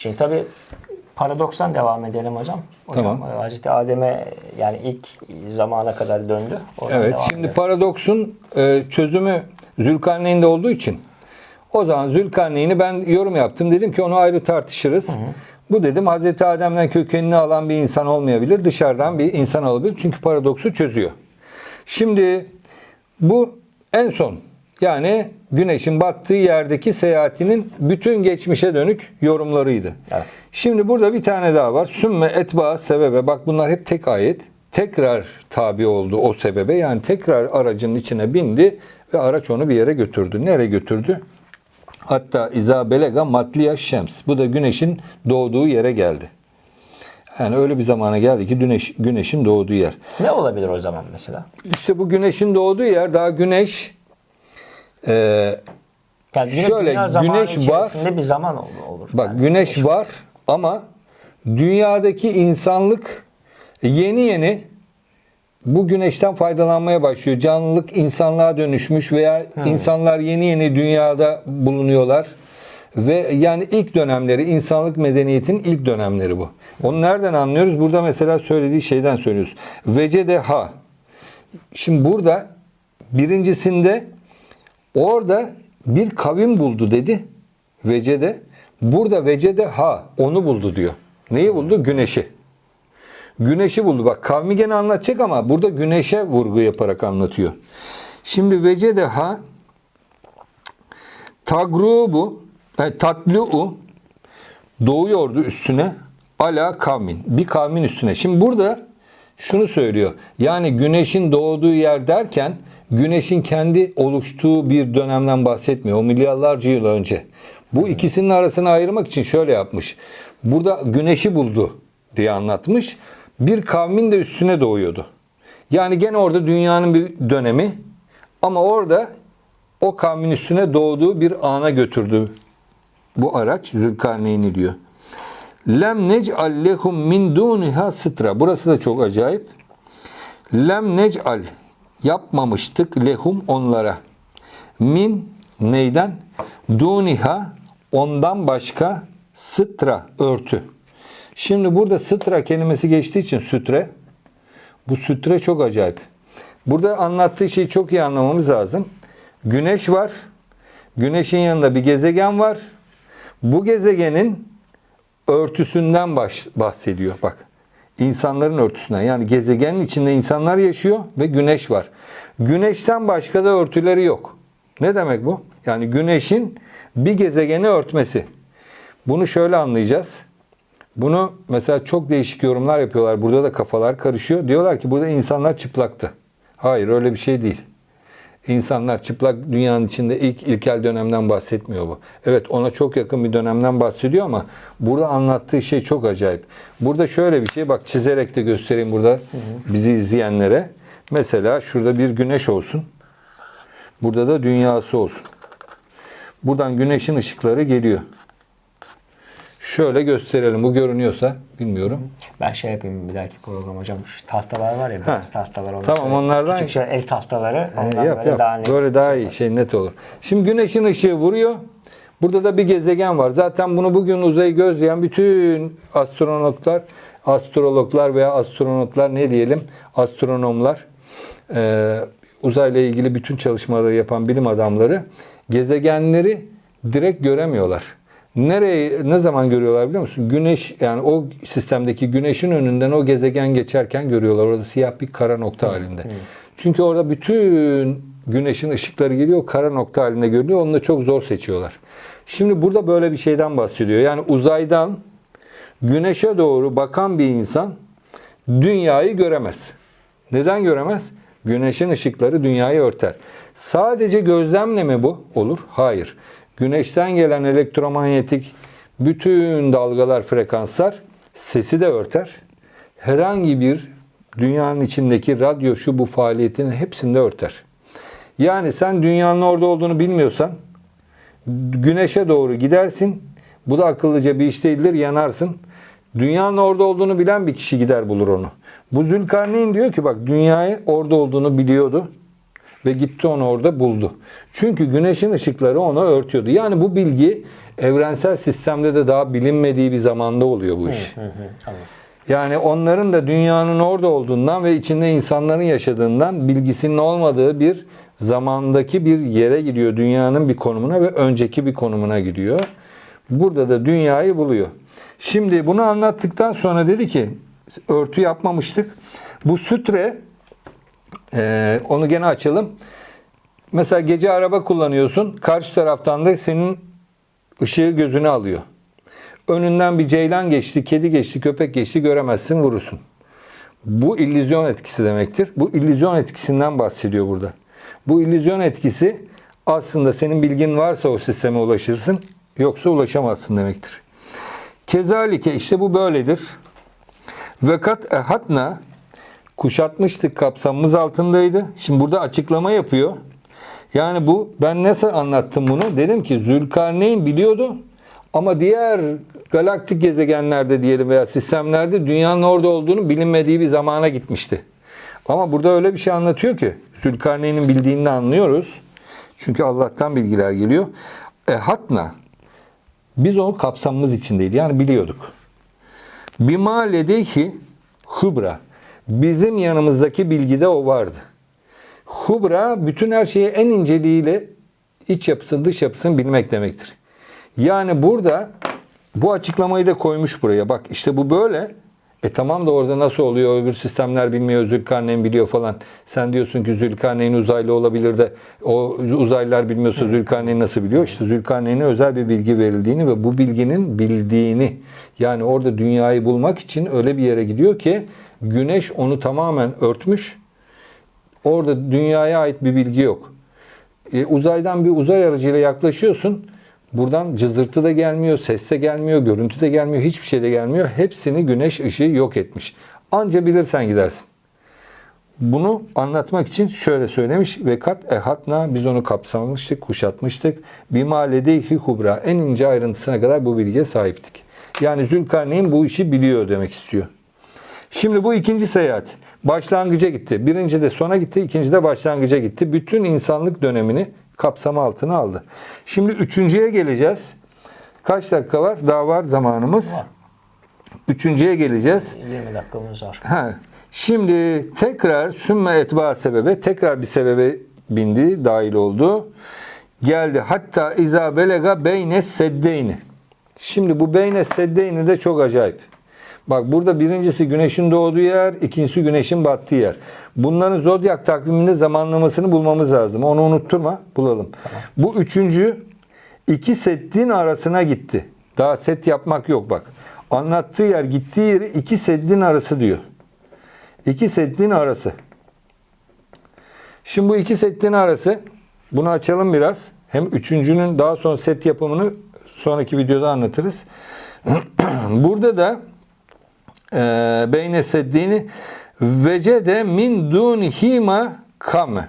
Şimdi tabii paradokstan devam edelim hocam. hocam Tamam. e, Hazreti Adem'e yani ilk zamana kadar döndü. Oradan Evet, şimdi edelim. paradoksun e, çözümü Zülkarneyn'de olduğu için o zaman Zülkarneyn'i ben yorum yaptım. Dedim ki onu ayrı tartışırız. Bu dedim Hazreti Adem'den kökenini alan bir insan olmayabilir. Dışarıdan bir insan olabilir. Çünkü paradoksu çözüyor. Şimdi bu en son yani güneşin battığı yerdeki seyahatinin bütün geçmişe dönük yorumlarıydı. Evet. Şimdi burada bir tane daha var. Sümme etba sebebe. Bak bunlar hep tek ayet. Tekrar tabi oldu o sebebe. Yani tekrar aracın içine bindi ve araç onu bir yere götürdü. Nereye götürdü? Hatta İza belega matliya şems. Bu da güneşin doğduğu yere geldi. Yani öyle bir zamana geldi ki güneş, güneşin doğduğu yer. Ne olabilir o zaman mesela? İşte bu güneşin doğduğu yer daha güneş e, Yani Şöyle, güneş var. bir zaman olur. Bak Yani güneş var ama dünyadaki insanlık yeni yeni bu güneşten faydalanmaya başlıyor. Canlılık insanlığa dönüşmüş veya insanlar yeni yeni dünyada bulunuyorlar. Ve yani ilk dönemleri, insanlık medeniyetinin ilk dönemleri bu. Onu nereden anlıyoruz? Burada mesela söylediği şeyden söylüyoruz. Vecede ha. Şimdi burada birincisinde orada bir kavim buldu dedi. Vecede. Burada vecede ha onu buldu diyor. Neyi buldu? Güneşi. Güneşi buldu. Bak kavmi gene anlatacak ama burada güneşe vurgu yaparak anlatıyor. Şimdi vecede ha tagrubu e, tatlu'u doğuyordu üstüne ala kavmin. Bir kavmin üstüne. Şimdi burada şunu söylüyor. Yani güneşin doğduğu yer derken güneşin kendi oluştuğu bir dönemden bahsetmiyor. O milyarlarca yıl önce. Bu ikisinin arasını ayırmak için şöyle yapmış. Burada güneşi buldu diye anlatmış. Bir kavmin de üstüne doğuyordu. Yani gene orada dünyanın bir dönemi ama orada o kavmin üstüne doğduğu bir ana götürdü bu araç Zülkarneyn'i diyor. Lem nec'al lehum min duniha sıtra. Burası da çok acayip. Lem nec'al yapmamıştık lehum onlara. Min neyden? Duniha ondan başka sıtra örtü. Şimdi burada sıtra kelimesi geçtiği için sütre. Bu sütre çok acayip. Burada anlattığı şeyi çok iyi anlamamız lazım. Güneş var. Güneşin yanında bir gezegen var. Bu gezegenin örtüsünden bahsediyor. Bak. İnsanların örtüsünden. Yani gezegenin içinde insanlar yaşıyor ve güneş var. Güneşten başka da örtüleri yok. Ne demek bu? Yani güneşin bir gezegeni örtmesi. Bunu şöyle anlayacağız. Bunu mesela çok değişik yorumlar yapıyorlar. Burada da kafalar karışıyor. Diyorlar ki burada insanlar çıplaktı. Hayır öyle bir şey değil. İnsanlar çıplak dünyanın içinde ilk ilkel dönemden bahsetmiyor bu. Evet ona çok yakın bir dönemden bahsediyor ama burada anlattığı şey çok acayip. Burada şöyle bir şey bak çizerek de göstereyim burada bizi izleyenlere. Mesela şurada bir güneş olsun. Burada da dünyası olsun. Buradan güneşin ışıkları geliyor. Şöyle gösterelim. Bu görünüyorsa bilmiyorum. Ben şey yapayım bir dahaki program hocam. Şu tahtalar var ya beyaz tahtalar. Onlar Tamam, onlardan- Küçük şey, el tahtaları. Ondan yap böyle yap. daha net. Böyle daha iyi şey net olur. Şimdi güneşin ışığı vuruyor. Burada da bir gezegen var. Zaten bunu bugün uzayı gözleyen bütün astronotlar, astrologlar veya astronotlar ne diyelim astronomlar e, uzayla ilgili bütün çalışmaları yapan bilim adamları gezegenleri direkt göremiyorlar. Nereye ne zaman görüyorlar biliyor musun? Güneş yani o sistemdeki güneşin önünden o gezegen geçerken görüyorlar. Orada siyah bir kara nokta halinde. Çünkü orada bütün güneşin ışıkları geliyor, kara nokta halinde görünüyor. Onu da çok zor seçiyorlar. Şimdi burada böyle bir şeyden bahsediyor. Yani uzaydan güneşe doğru bakan bir insan dünyayı göremez. Neden göremez? Güneşin ışıkları dünyayı örter. Sadece gözlemle mi bu olur? Hayır. Güneşten gelen elektromanyetik bütün dalgalar, frekanslar sesi de örter. Herhangi bir dünyanın içindeki radyo şu bu faaliyetinin hepsini de örter. Yani sen dünyanın orada olduğunu bilmiyorsan güneşe doğru gidersin. Bu da akıllıca bir iş değildir. Yanarsın. Dünyanın orada olduğunu bilen bir kişi gider bulur onu. Bu Zülkarneyn diyor ki bak dünyayı orada olduğunu biliyordu. Ve gitti onu orada buldu. Çünkü güneşin ışıkları onu örtüyordu. Yani bu bilgi evrensel sistemde de daha bilinmediği bir zamanda oluyor bu iş. Hı hı, anladım. Yani onların da dünyanın orada olduğundan ve içinde insanların yaşadığından bilgisinin olmadığı bir zamandaki bir yere gidiyor. Dünyanın bir konumuna ve önceki bir konumuna gidiyor. Burada da dünyayı buluyor. Şimdi bunu anlattıktan sonra dedi ki örtü yapmamıştık. Bu sütre e, onu gene açalım. Mesela gece araba kullanıyorsun. Karşı taraftan da senin ışığı gözüne alıyor. Önünden bir ceylan geçti, kedi geçti, köpek geçti göremezsin vurursun. Bu illüzyon etkisi demektir. Bu illüzyon etkisinden bahsediyor burada. Bu illüzyon etkisi aslında senin bilgin varsa o sisteme ulaşırsın, yoksa ulaşamazsın demektir. Kezalike işte bu böyledir. Ve kat ehatna kuşatmıştık kapsamımız altındaydı. Şimdi burada açıklama yapıyor. Yani bu ben nasıl anlattım bunu? Dedim ki Zülkarneyn biliyordu ama diğer galaktik gezegenlerde diyelim veya sistemlerde dünyanın orada olduğunu bilinmediği bir zamana gitmişti. Ama burada öyle bir şey anlatıyor ki Zülkarneyn'in bildiğini anlıyoruz. Çünkü Allah'tan bilgiler geliyor. E hatna biz onu kapsamımız içindeydi. Yani biliyorduk. Bima ledeyhi hubra. Bizim yanımızdaki bilgide o vardı. Hubra bütün her şeyi en inceliğiyle iç yapısını dış yapısını bilmek demektir. Yani burada bu açıklamayı da koymuş buraya. Bak işte bu böyle. E tamam da orada nasıl oluyor? Öbür sistemler bilmiyor, Zülkarneyn biliyor falan. Sen diyorsun ki Zülkarneyn uzaylı olabilir de o uzaylılar bilmiyorsa Zülkarneyn nasıl biliyor? İşte Zülkarneyn'e özel bir bilgi verildiğini ve bu bilginin bildiğini yani orada dünyayı bulmak için öyle bir yere gidiyor ki güneş onu tamamen örtmüş. Orada dünyaya ait bir bilgi yok. E, uzaydan bir uzay aracıyla yaklaşıyorsun. Buradan cızırtı da gelmiyor, ses de gelmiyor, görüntü de gelmiyor, hiçbir şey de gelmiyor. Hepsini güneş ışığı yok etmiş. Anca bilirsen gidersin. Bunu anlatmak için şöyle söylemiş ve kat ehatna biz onu kapsamıştık, kuşatmıştık. Bima ledeyhi hubra en ince ayrıntısına kadar bu bilgiye sahiptik. Yani Zülkarneyn bu işi biliyor demek istiyor. Şimdi bu ikinci seyahat. Başlangıca gitti. Birinci de sona gitti, ikinci de başlangıca gitti. Bütün insanlık dönemini kapsama altına aldı. Şimdi üçüncüye geleceğiz. Kaç dakika var? Daha var zamanımız. Var. Üçüncüye geleceğiz. 20 dakikamız var. Ha. Şimdi tekrar sümme etba sebebe tekrar bir sebebe bindi, dahil oldu. Geldi. Hatta iza belega beyne seddeyni. Şimdi bu beyne seddeyni de çok acayip. Bak burada birincisi güneşin doğduğu yer, ikincisi güneşin battığı yer. Bunların zodyak takviminde zamanlamasını bulmamız lazım. Onu unutturma, bulalım. Bu üçüncü iki seddin arasına gitti. Daha set yapmak yok bak. Anlattığı yer, gittiği yeri iki seddin arası diyor. İki seddin arası. Şimdi bu iki seddin arası, bunu açalım biraz. Hem üçüncünün daha sonra set yapımını sonraki videoda anlatırız. Burada da beyne seddini vecede min dunihima kame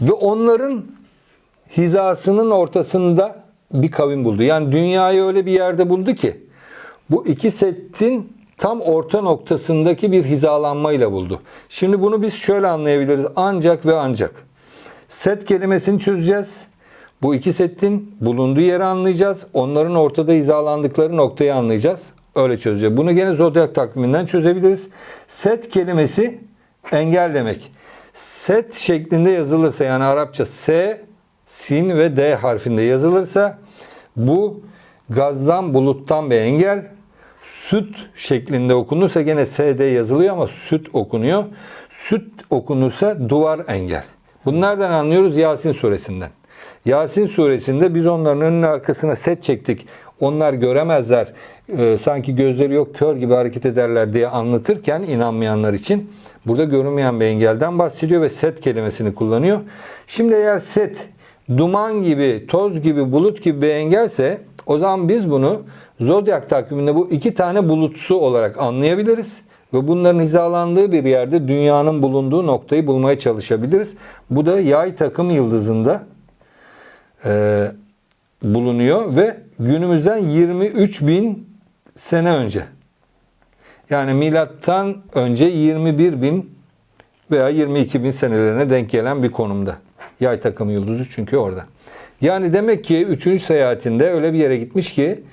ve onların hizasının ortasında bir kavim buldu. Yani dünyayı öyle bir yerde buldu ki bu iki settin tam orta noktasındaki bir hizalanmayla buldu. Şimdi bunu biz şöyle anlayabiliriz. Ancak ve ancak. Set kelimesini çözeceğiz. Bu iki setin bulunduğu yeri anlayacağız. Onların ortada hizalandıkları noktayı anlayacağız. Öyle çözeceğiz. Bunu gene zodyak takviminden çözebiliriz. Set kelimesi engel demek. Set şeklinde yazılırsa yani Arapça S, sin ve D harfinde yazılırsa bu gazdan buluttan bir engel. Süt şeklinde okunursa gene SD yazılıyor ama süt okunuyor. Süt okunursa duvar engel. Bunu nereden anlıyoruz? Yasin suresinden. Yasin suresinde biz onların önüne arkasına set çektik. Onlar göremezler. e, sanki gözleri yok kör gibi hareket ederler diye anlatırken inanmayanlar için burada görünmeyen bir engelden bahsediyor ve set kelimesini kullanıyor. Şimdi eğer set duman gibi, toz gibi, bulut gibi bir engelse o zaman biz bunu zodyak takviminde bu iki tane bulutsu olarak anlayabiliriz. Ve bunların hizalandığı bir yerde dünyanın bulunduğu noktayı bulmaya çalışabiliriz. Bu da yay takım yıldızında e, bulunuyor ve günümüzden 23 bin sene önce. Yani milattan önce 21 bin veya 22 bin senelerine denk gelen bir konumda. Yay takımı yıldızı çünkü orada. Yani demek ki 3. seyahatinde öyle bir yere gitmiş ki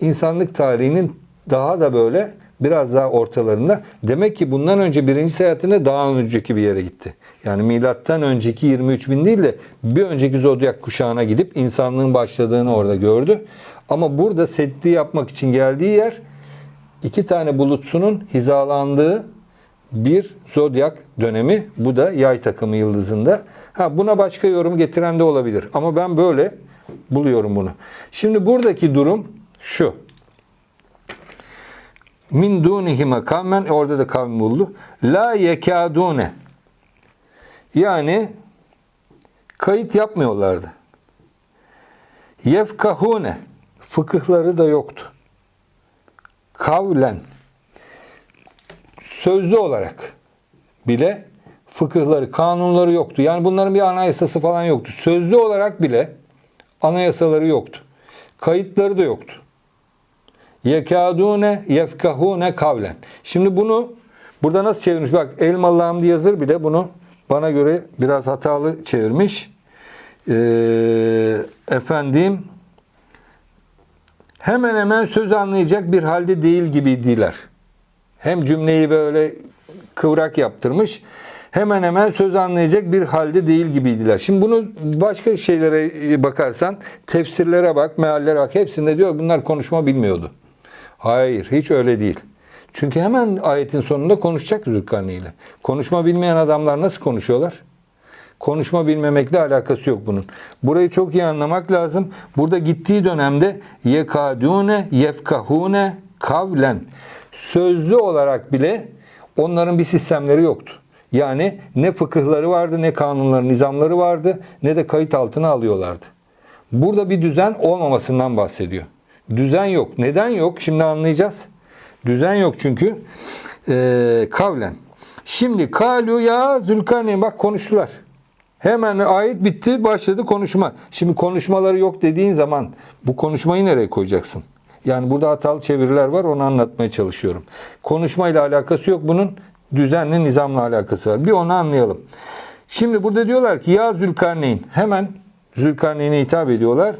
insanlık tarihinin daha da böyle biraz daha ortalarında. Demek ki bundan önce birinci seyahatinde daha önceki bir yere gitti. Yani milattan önceki 23 bin değil de bir önceki zodyak kuşağına gidip insanlığın başladığını orada gördü. Ama burada setli yapmak için geldiği yer iki tane bulutsunun hizalandığı bir zodyak dönemi. Bu da yay takımı yıldızında. Ha buna başka yorum getiren de olabilir. Ama ben böyle buluyorum bunu. Şimdi buradaki durum şu. Min dunihime kavmen orada da kavmi buldu. La yekadune. Yani kayıt yapmıyorlardı. Yefkahune. Fıkıhları da yoktu. Kavlen. Sözlü olarak bile fıkıhları, kanunları yoktu. Yani bunların bir anayasası falan yoktu. Sözlü olarak bile anayasaları yoktu. Kayıtları da yoktu. Yekadune yefkahune kavlen. Şimdi bunu burada nasıl çevirmiş? Bak Elmalı Hamdi Yazır bile bunu bana göre biraz hatalı çevirmiş. Ee, efendim hemen hemen söz anlayacak bir halde değil gibiydiler. Hem cümleyi böyle kıvrak yaptırmış. Hemen hemen söz anlayacak bir halde değil gibiydiler. Şimdi bunu başka şeylere bakarsan tefsirlere bak, meallere bak. Hepsinde diyor bunlar konuşma bilmiyordu. Hayır, hiç öyle değil. Çünkü hemen ayetin sonunda konuşacak Zülkarni ile. Konuşma bilmeyen adamlar nasıl konuşuyorlar? Konuşma bilmemekle alakası yok bunun. Burayı çok iyi anlamak lazım. Burada gittiği dönemde yekadune yefkahune kavlen sözlü olarak bile onların bir sistemleri yoktu. Yani ne fıkıhları vardı, ne kanunları, nizamları vardı, ne de kayıt altına alıyorlardı. Burada bir düzen olmamasından bahsediyor. Düzen yok. Neden yok? Şimdi anlayacağız. Düzen yok çünkü. Ee, kavlen. Şimdi kalu ya Zülkarneyn bak konuştular. Hemen ayet bitti başladı konuşma. Şimdi konuşmaları yok dediğin zaman bu konuşmayı nereye koyacaksın? Yani burada hatalı çeviriler var onu anlatmaya çalışıyorum. Konuşmayla alakası yok bunun düzenli nizamla alakası var. Bir onu anlayalım. Şimdi burada diyorlar ki ya Zülkarneyn hemen Zülkarneyn'e hitap ediyorlar.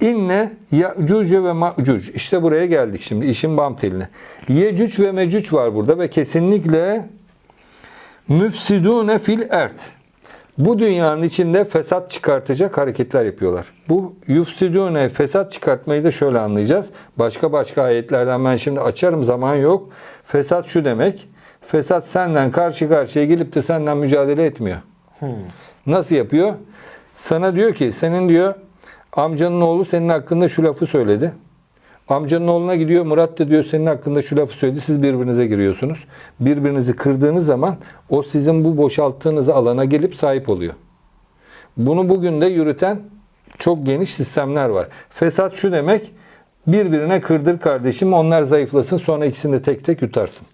İnne Ya'cuc ve Ma'cuc. İşte buraya geldik şimdi işin bam teline. Yecüc ve Mecüc var burada ve kesinlikle müfsidune fil ert. Bu dünyanın içinde fesat çıkartacak hareketler yapıyorlar. Bu yufsidune fesat çıkartmayı da şöyle anlayacağız. Başka başka ayetlerden ben şimdi açarım zaman yok. Fesat şu demek. Fesat senden karşı karşıya gelip de senden mücadele etmiyor. Nasıl yapıyor? Sana diyor ki senin diyor amcanın oğlu senin hakkında şu lafı söyledi. Amcanın oğluna gidiyor Murat da diyor senin hakkında şu lafı söyledi. Siz birbirinize giriyorsunuz. Birbirinizi kırdığınız zaman o sizin bu boşalttığınız alana gelip sahip oluyor. Bunu bugün de yürüten çok geniş sistemler var. Fesat şu demek birbirine kırdır kardeşim onlar zayıflasın sonra ikisini de tek tek yutarsın.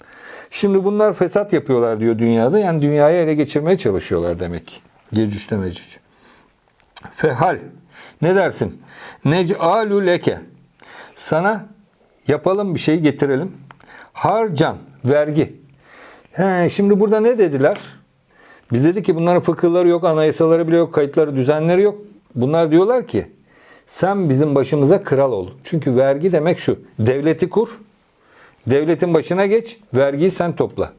Şimdi bunlar fesat yapıyorlar diyor dünyada. Yani dünyayı ele geçirmeye çalışıyorlar demek ki. Gecüç'te mecüc. Fehal. Ne dersin? Nec'alu leke. Sana yapalım bir şey getirelim. Harcan, vergi. He, şimdi burada ne dediler? Biz dedik ki bunların fıkıhları yok, anayasaları bile yok, kayıtları, düzenleri yok. Bunlar diyorlar ki sen bizim başımıza kral ol. Çünkü vergi demek şu. Devleti kur. Devletin başına geç. Vergiyi sen topla.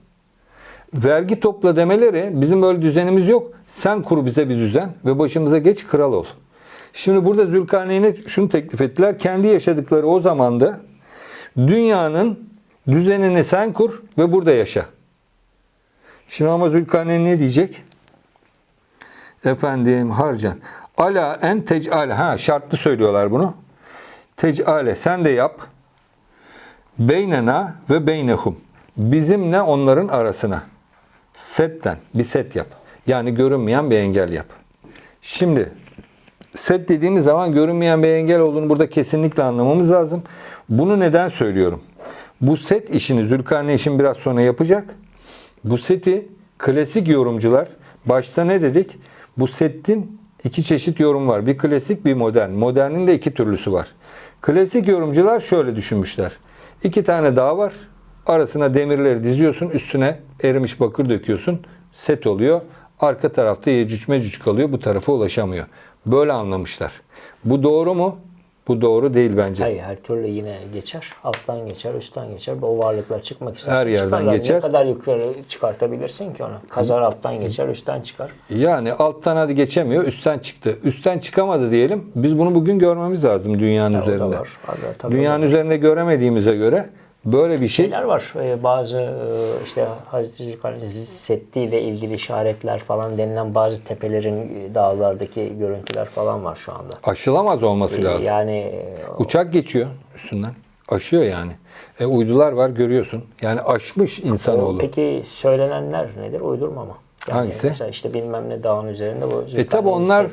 Vergi topla demeleri bizim böyle düzenimiz yok. Sen kur bize bir düzen ve başımıza geç kral ol. Şimdi burada Zülkarneyn'e şunu teklif ettiler. Kendi yaşadıkları o zamanda dünyanın düzenini sen kur ve burada yaşa. Şimdi ama Zülkarneyn ne diyecek? Efendim harcan. Ala en tec'ale. Ha şartlı söylüyorlar bunu. Tec'ale sen de yap. Beynena ve beynehum. Bizimle onların arasına. Setten bir set yap. Yani görünmeyen bir engel yap. Şimdi set dediğimiz zaman görünmeyen bir engel olduğunu burada kesinlikle anlamamız lazım. Bunu neden söylüyorum? Bu set işini Zülkarneyn işin biraz sonra yapacak. Bu seti klasik yorumcular başta ne dedik? Bu setin iki çeşit yorum var. Bir klasik bir modern. Modernin de iki türlüsü var. Klasik yorumcular şöyle düşünmüşler. İki tane dağ var. Arasına demirleri diziyorsun. Üstüne erimiş bakır döküyorsun. set oluyor. Arka tarafta Yecüc Mecüc kalıyor. Bu tarafa ulaşamıyor. Böyle anlamışlar. Bu doğru mu? Bu doğru değil bence. Hayır her türlü yine geçer. Alttan geçer, üstten geçer. O varlıklar çıkmak isterse Her yerden çıkarlar. geçer. Ne kadar yukarı çıkartabilirsin ki onu? Kazar alttan geçer, üstten çıkar. Yani alttan hadi geçemiyor, üstten çıktı. Üstten çıkamadı diyelim. Biz bunu bugün görmemiz lazım dünyanın O da üzerinde. var. O da tabii Dünyanın var. üzerinde göremediğimize göre böyle bir şey şeyler var. Ee, bazı e, işte Hazreti Zülkarneyn ile ilgili işaretler falan denilen bazı tepelerin e, dağlardaki görüntüler falan var şu anda. aşılamaz olması lazım. Yani e, Uçak geçiyor üstünden. Aşıyor yani. E, uydular var görüyorsun. Yani aşmış insanoğlu. peki söylenenler nedir? Uydurma mı? Yani Hangisi? Mesela işte bilmem ne dağın üzerinde bu E tabi Zülkarneyn onlar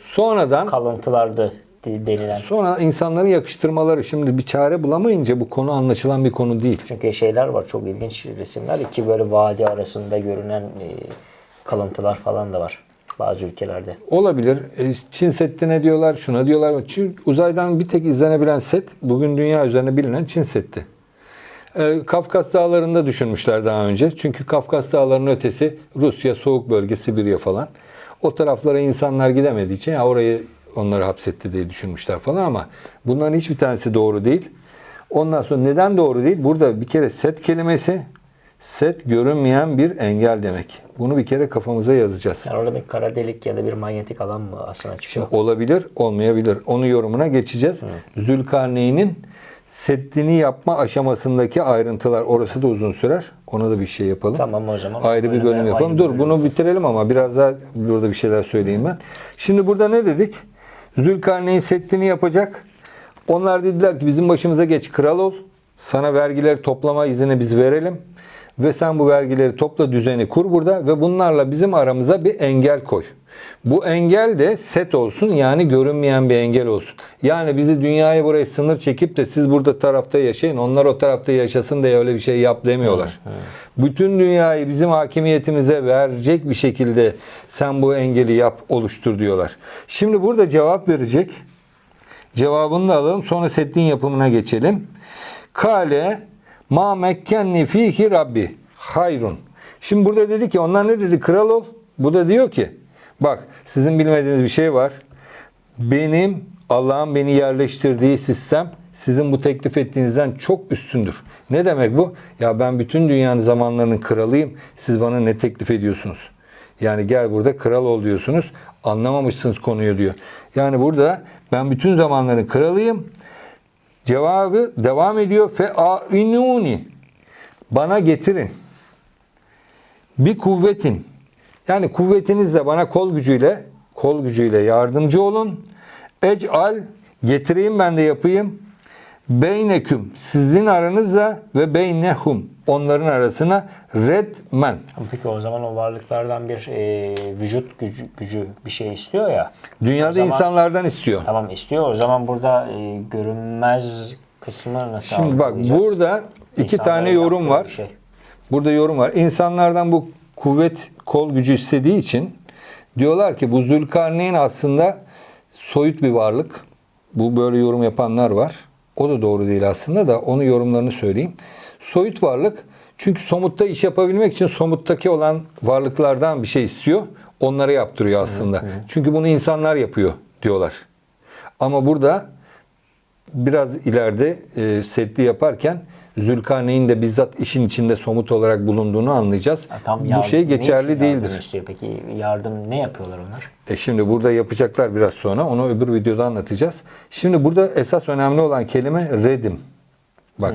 sonradan kalıntılardı denilen. sonra insanların yakıştırmaları şimdi bir çare bulamayınca bu konu anlaşılan bir konu değil. Çünkü şeyler var çok ilginç resimler. İki böyle vadi arasında görünen e, kalıntılar falan da var bazı ülkelerde. Olabilir. E, Çin Seddi'ne diyorlar, şuna diyorlar. Çin, uzaydan bir tek izlenebilen set, bugün dünya üzerine bilinen Çin Seddi. E, Kafkas Dağları'nda düşünmüşler daha önce. Çünkü Kafkas Dağları'nın ötesi Rusya, soğuk bölge, Sibirya falan. O taraflara insanlar gidemediği için ya orayı onları hapsetti diye düşünmüşler falan ama bunların hiçbir tanesi doğru değil. Ondan sonra neden doğru değil? Burada bir kere set kelimesi set görünmeyen bir engel demek. Bunu bir kere kafamıza yazacağız. Yani orada bir kara delik ya da bir manyetik alan mı aslında çıkıyor? Olabilir, olmayabilir. Onu yorumuna geçeceğiz. Zülkarneyn'in seddini yapma aşamasındaki ayrıntılar. Orası da uzun sürer. Ona da bir şey yapalım. Tamam o zaman. Ayrı bir bölüm yapalım. Dur bölüm. bunu bitirelim ama biraz daha burada bir şeyler söyleyeyim ben. Şimdi burada ne dedik? Zülkarneyn seddini yapacak. Onlar dediler ki bizim başımıza geç kral ol. Sana vergileri toplama izini biz verelim. Ve sen bu vergileri topla düzeni kur burada ve bunlarla bizim aramıza bir engel koy. Bu engel de set olsun yani görünmeyen bir engel olsun. Yani bizi dünyaya buraya sınır çekip de siz burada tarafta yaşayın onlar o tarafta yaşasın diye öyle bir şey yap demiyorlar. Bütün dünyayı bizim hakimiyetimize verecek bir şekilde sen bu engeli yap oluştur diyorlar. Şimdi burada cevap verecek. Cevabını da alalım sonra seddin yapımına geçelim. Kale ma mekkenni fihi rabbi hayrun. Şimdi burada dedi ki onlar ne dedi? Kral ol. Bu da diyor ki bak sizin bilmediğiniz bir şey var. Benim Allah'ın beni yerleştirdiği sistem sizin bu teklif ettiğinizden çok üstündür. Ne demek bu? Ya ben bütün dünyanın zamanlarının kralıyım. Siz bana ne teklif ediyorsunuz? Yani gel burada kral ol diyorsunuz. Anlamamışsınız konuyu diyor. Yani burada ben bütün zamanların kralıyım. Cevabı devam ediyor. Fe ainuni. Bana getirin. Bir kuvvetin. Yani kuvvetinizle bana kol gücüyle kol gücüyle yardımcı olun. Ec'al getireyim ben de yapayım. Beyneküm sizin aranızda ve beynehum onların arasına redmen. Peki o zaman o varlıklardan bir e, vücut gücü, gücü bir şey istiyor ya. Dünyada zaman- insanlardan istiyor. Tamam istiyor. O zaman burada e, görünmez kısmı nasıl Şimdi bak burada iki İnsanların tane yorum var. şey. Burada yorum var. İnsanlardan bu kuvvet kol gücü istediği için diyorlar ki bu Zülkarneyn aslında soyut bir varlık. Bu böyle yorum yapanlar var. O da doğru değil aslında da onu yorumlarını söyleyeyim. Soyut varlık çünkü somutta iş yapabilmek için somuttaki olan varlıklardan bir şey istiyor. Onlara yaptırıyor aslında. Çünkü bunu insanlar yapıyor diyorlar. Ama burada biraz ileride e, setli yaparken Zülkarneyn de bizzat işin içinde somut olarak bulunduğunu anlayacağız. Ha, tam Bu şey geçerli değildir. Istiyor? Peki yardım ne yapıyorlar onlar? E şimdi burada yapacaklar biraz sonra. Onu öbür videoda anlatacağız. Şimdi burada esas önemli olan kelime redim. Bak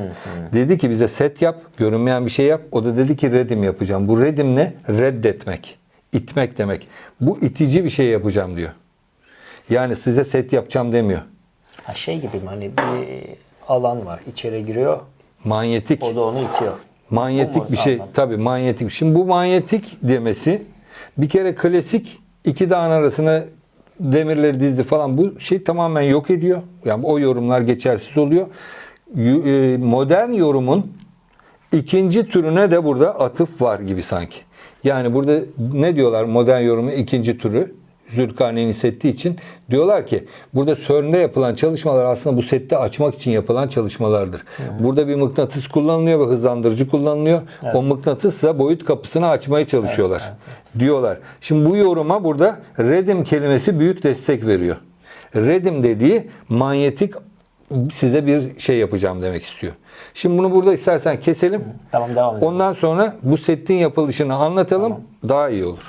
dedi ki bize set yap, görünmeyen bir şey yap. O da dedi ki redim yapacağım. Bu redim ne? Reddetmek, itmek demek. Bu itici bir şey yapacağım diyor. Yani size set yapacağım demiyor. Ha şey gibi hani bir alan var. içeri giriyor. Manyetik. O da onu itiyor. Manyetik bir şey. Anladım. Tabii manyetik. Şimdi bu manyetik demesi bir kere klasik iki dağın arasına demirleri dizdi falan bu şey tamamen yok ediyor. Yani o yorumlar geçersiz oluyor. Yu- e, Modern yorumun ikinci türüne de burada atıf var gibi sanki. Yani burada ne diyorlar modern yorumun ikinci türü? Zülkarneyn'in setti için diyorlar ki burada CERN'de yapılan çalışmalar aslında bu sette açmak için yapılan çalışmalardır. Burada bir mıknatıs kullanılıyor ve hızlandırıcı kullanılıyor. O mıknatısla boyut kapısını açmaya çalışıyorlar diyorlar. Şimdi bu yoruma burada redim kelimesi büyük destek veriyor. Redim dediği manyetik size bir şey yapacağım demek istiyor. Şimdi bunu burada istersen keselim. Tamam devam edelim. Ondan sonra bu setin yapılışını anlatalım. Daha iyi olur.